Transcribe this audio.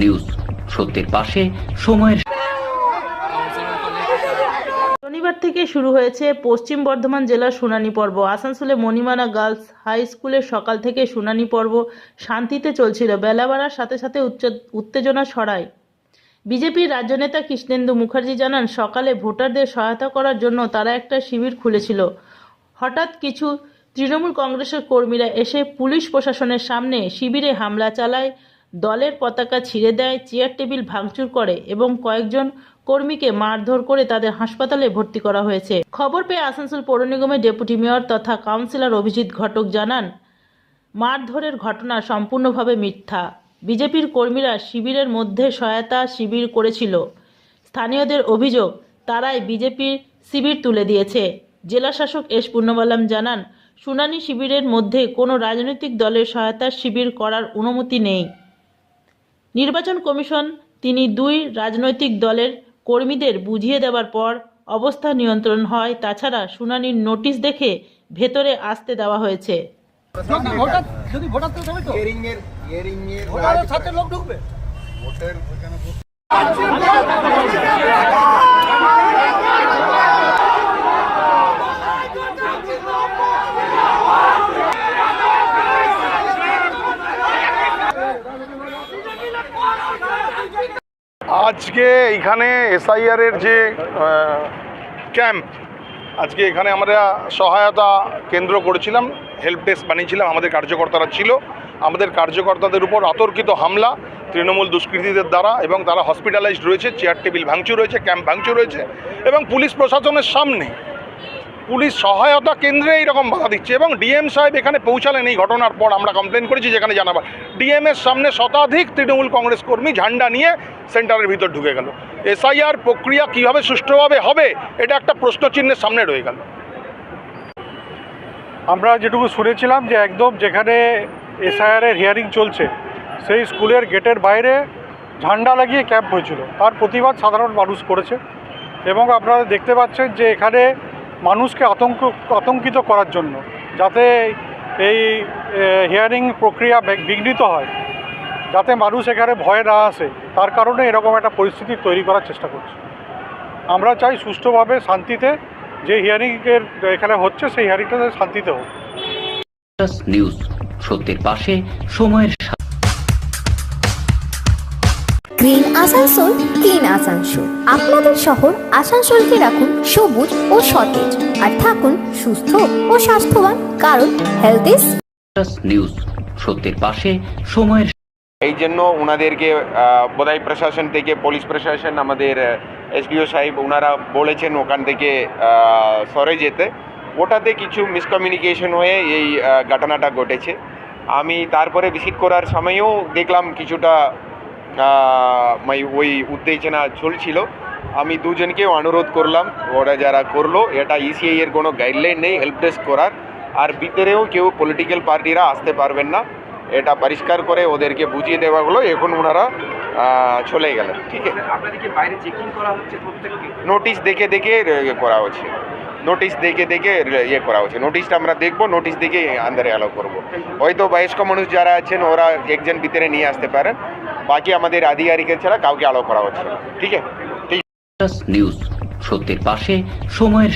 News সত্যের পাশে সময়ের শনিবার থেকে শুরু হয়েছে পশ্চিম বর্ধমান জেলার শুনানি পর্ব। আসানসোলে মণিমানা গার্লস হাই স্কুলের সকাল থেকে শুনানি পর্ব শান্তিতে চলছিল। বেলা বাড়ার সাথে সাথে উত্তেজনা ছড়ায় বিজেপির রাজ্য নেতা কৃষ্ণেন্দু মুখার্জি জানান, সকালে ভোটারদের সহায়তা করার জন্য তারা একটা শিবির খুলেছিল। হঠাৎ কিছু তৃণমূল কংগ্রেসের কর্মীরা এসে পুলিশ প্রশাসনের সামনে শিবিরে হামলা চালায়। দলের পতাকা ছিঁড়ে দেয়, চেয়ার টেবিল ভাঙচুর করে এবং কয়েকজন কর্মীকে মারধর করে তাদের হাসপাতালে ভর্তি করা হয়েছে। খবর পেয়ে আসানসোল পৌর নিগমের ডেপুটি মেয়র তথা কাউন্সিলর অভিজিৎ ঘটক জানান, মারধরের ঘটনা সম্পূর্ণভাবে মিথ্যা। বিজেপির কর্মীরা শিবিরের মধ্যে সহায়তা শিবির করেছিল। স্থানীয়দের অভিযোগ, তারাই বিজেপির শিবির তুলে দিয়েছে। জেলা শাসক এস পূর্ণবালাম জানান, শুনানি শিবিরের মধ্যে কোনো রাজনৈতিক দলের সহায়তা শিবির করার অনুমতি নেই। নির্বাচন কমিশন তিনি দুই রাজনৈতিক দলের কর্মীদের বুঝিয়ে দেওয়ার পর অবস্থা নিয়ন্ত্রণ হয় তাছাড়া শুনানির নোটিশ দেখে ভেতরে আসতে দেওয়া হয়েছে। যদি ভোটার তো তবে তো হিয়ারিং এর হিয়ারিং এর ভোটারের সাথে লোক ঢুকবে। ভোটের আজকে এখানে এসআইআর এর যে ক্যাম্প, আজকে এখানে আমরা সহায়তা কেন্দ্র করেছিলাম হেল্প ডেস্ক বানিয়েছিলাম, আমাদের কার্যকর্তারা ছিল। আমাদের কার্যকর্তাদের উপর আতর্কিত হামলা তৃণমূল দুষ্কৃতীদের দ্বারা এবং তারা হসপিটালাইজড রয়েছে চেয়ার টেবিল ভাঙচুর রয়েছে ক্যাম্প ভাঙচুর রয়েছে এবং পুলিশ প্রশাসনের সামনে পুলিশ সহায়তা কেন্দ্রে এইরকম বাধা দিচ্ছে এবং ডিএম সাহেব এখানে পৌঁছালেন এই ঘটনার পর আমরা কমপ্লেন করেছি, যেখানে জানাবার। ডিএম এর সামনে শতাধিক তৃণমূল কংগ্রেস কর্মী ঝান্ডা নিয়ে সেন্টারের ভিতর ঢুকে গেল। এসআইআর প্রক্রিয়া কীভাবে সুষ্ঠুভাবে হবে, এটা একটা প্রশ্নচিহ্নের সামনে রয়ে গেল। আমরা যেটুকু শুনেছিলাম যে একদম যেখানে এসআইআরের হিয়ারিং চলছে, সেই স্কুলের গেটের বাইরে ঝান্ডা লাগিয়ে ক্যাম্প হয়েছিল। তার প্রতিবাদ সাধারণ মানুষ করেছে এবং আপনারা দেখতে পাচ্ছেন যে এখানে মানুষকে আতঙ্ক, আতঙ্কিত করার জন্য, যাতে এই হিয়ারিং প্রক্রিয়া বিঘ্নিত হয়, যাতে মানুষ এখানে ভয় না আসে, তার কারণে এরকম একটা পরিস্থিতি তৈরি করার চেষ্টা করছে। আমরা চাই সুষ্ঠুভাবে শান্তিতে যে হিয়ারিংয়ের এখানে হচ্ছে, সেই হিয়ারিংটা শান্তিতে হোক। নিউজ সত্যের পাশে, সময়ের গ্রিন আসানসোল ক্লিন আসানসোল। আপনাদের শহর আসানসোলকে রাখুন সবুজ ও সতেজ আর থাকুন সুস্থ ও স্বাস্থ্যবান কারণ হেলথ ইজ নিউজ সত্যের পাশে সময়ের এই জন্য ওনাদেরকে বোধহয় প্রশাসন থেকে পুলিশ প্রশাসন আমাদের এসডিও সাহেব ওনারা বলেছেন ওখান থেকে সরে যেতে। ওটাতে কিছু মিসকমিউনিকেশন হয়ে এই ঘটনাটা ঘটেছে। আমি তারপরে ভিজিট করার সময়ও দেখলাম কিছুটা ওই উত্তেজনা চলছিল। আমি দুজনকে অনুরোধ করলাম ওরা যারা করল এটা ইসিআই এর কোনো গাইডলাইন নেই হেল্প ডেস্ক করার। আর ভিতরেও কেউ পলিটিক্যাল পার্টিরা আসতে পারবেন না। এটা পরিষ্কার করে ওদেরকে বুঝিয়ে দেওয়া হলো এখন ওনারা চলে গেলেন ঠিক আছে? নোটিশ দেখে দেখে করা হচ্ছে। নোটিশ দেখে দেখে ইয়ে করা হচ্ছে। নোটিশটা আমরা দেখব নোটিশ দেখে আন্দারে অ্যালাউ করব। হয়তো বয়স্ক মানুষ যারা আছেন ওরা একজন ভিতরে নিয়ে আসতে পারেন। বাকি আমাদের আধিকারিকের ছাড়া কাউকে আলো করা হচ্ছে ঠিক আছে? নিউজ সত্যের পাশে সময়ের